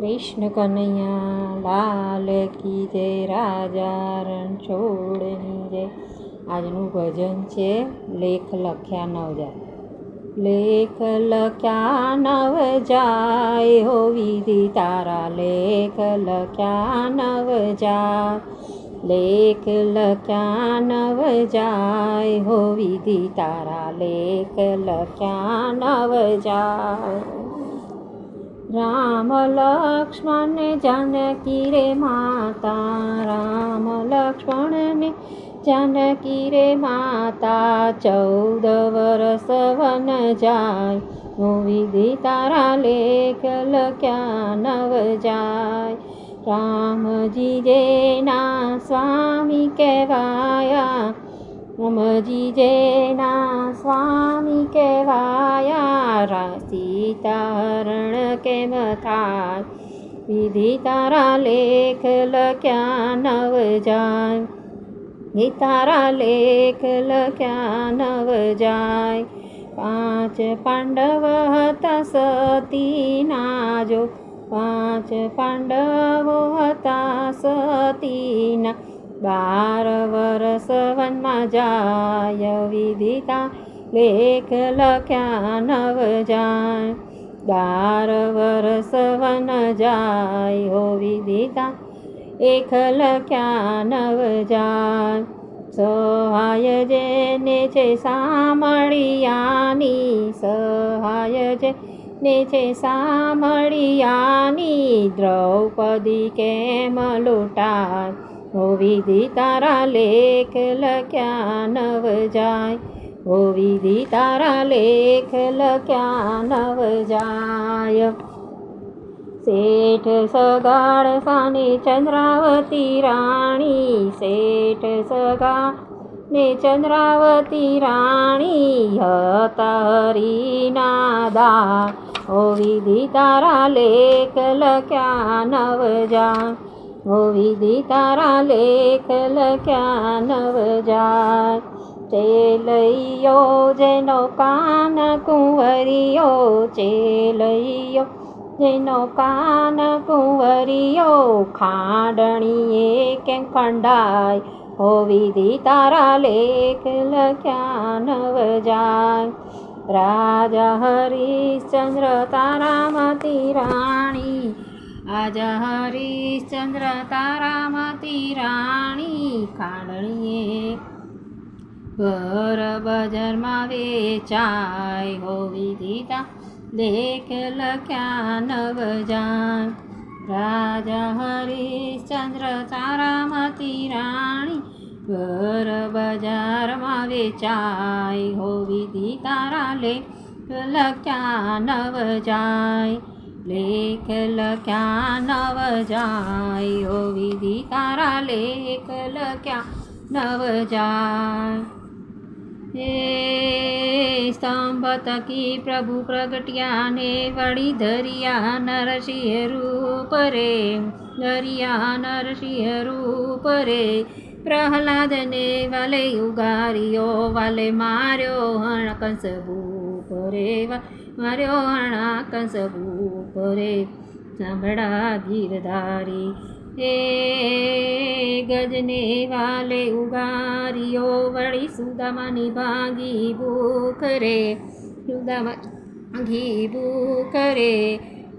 કૃષ્ણ કનૈયા, લાલ કી જય રાજા રણછોડની જય. આજનું ભજન છે લેખ લખ્યા નવ જાય લેખ લખ્યા નવ જાય હો વિધિ તારા. લેખ લખ્યા નવ જા લેખ લખ્યા નવ જાય હો વિધિ તારા. લેખ લખ્યા નવ જાય રામ લક્ષ્મણ જાનકી રે માતા રામ લક્ષ્મણ જાનકી રે માતા ચૌદ વરસ વન જાય હું દી તારા લેખ લખ્યા નવ જાય. રામજી જેના સ્વામી કહેવાયા રામજી જેના સ્વામી કહેવાયા રા સીતાહરણ કેમ થાય વિધિ તારા લેખ લખ્યા નવ જાય વિધિ તારા લેખ લખ્યા નવ જાય પાંચ પાંડવ હતા સતીના જો પાંચ પાંડવો હતા સતીના બાર વરસ વનમાં જાય વિધિતા લેખ લખ્યા નવ જાય બાર વરસ વન જાય હો વિધિતા એક લખ્યા નવ જાય સહાય જેને છે સામળિયાની સહાય જે ને છે સામળિયાની દ્રૌપદી કેમ લૂંટાય? હો વિધિ તારા લેખ લખ્યા નવ જાય હો વિધિ તારા લેખ લખ્યા નવ જાય શેઠ સગાડ સાની ચંદ્રાવતી રાણી શેઠ સગા ને ચંદ્રાવતી રાણી હતા હરિના દા ઓ વિધિ તારા લેખ લખ્યા નવ જા ઓ વિધિ તારા લેખ લખ્યા નવ તે લઈયો જેનો કાન કુંવરિયો ચેલૈયો જેનો કાન કુંવરિયો ખાંડણીએ કેમ ખંડાય હો વિધિ તારા લેખ લખ્યા નવ જાય રાજા હરિશ્ચંદ્ર તારામતી રાણી આજા હરિશ્ચંદ્ર તારામતી રાણી ખાંડણીએ ઘર બજારમાં વેચાય હોવી દીધા દેખ લખ્યા નવજાન રાજા હરિશ્ચંદ્ર તારામતી રાણી ઘર બજારમાં વેચાય હોવી વિધિ તારા લેખ લખ્યા નવ જાય લેખ લખ્યા નવ જાય હો વિધિ તારા લેખ લખ્યા નવ જાય હે સ્તંભ તકી પ્રભુ પ્રગટ્યા ને વળી ધરિયા નરસિંહ રૂપ રે ધરિયા નરસિંહ રૂપ રે. પ્રહલાદને વાલે ઉગાર્યો, વાલે માર્યો હણ કંસ ભૂપ રે માર્યો હણા કંસ ભૂપ રે સાંભળા ગીરધારી. હે ગજને વાલે ઉગારીઓ વળી સુદામાની ભાગી ભૂખ રે સુદામા ઘી ભૂખ રે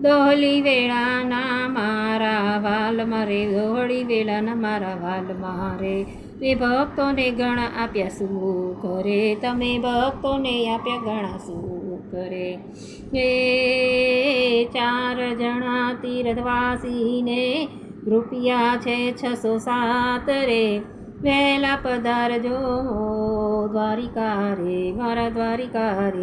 દોહલી વેળાના મારા વાલ મારે દોહળી વેળાના મારા વાલ મારે તે ભક્તોને ઘણા આપ્યા સુખ કરે તમે ભક્તોને આપ્યા ઘણા સુખ કરે એ ચાર જણા તીર્થવાસીને રૂપિયા છે છસો સાત રે. વહેલા પધારજો દ્વારિકા રે, મારા દ્વારિકા રે.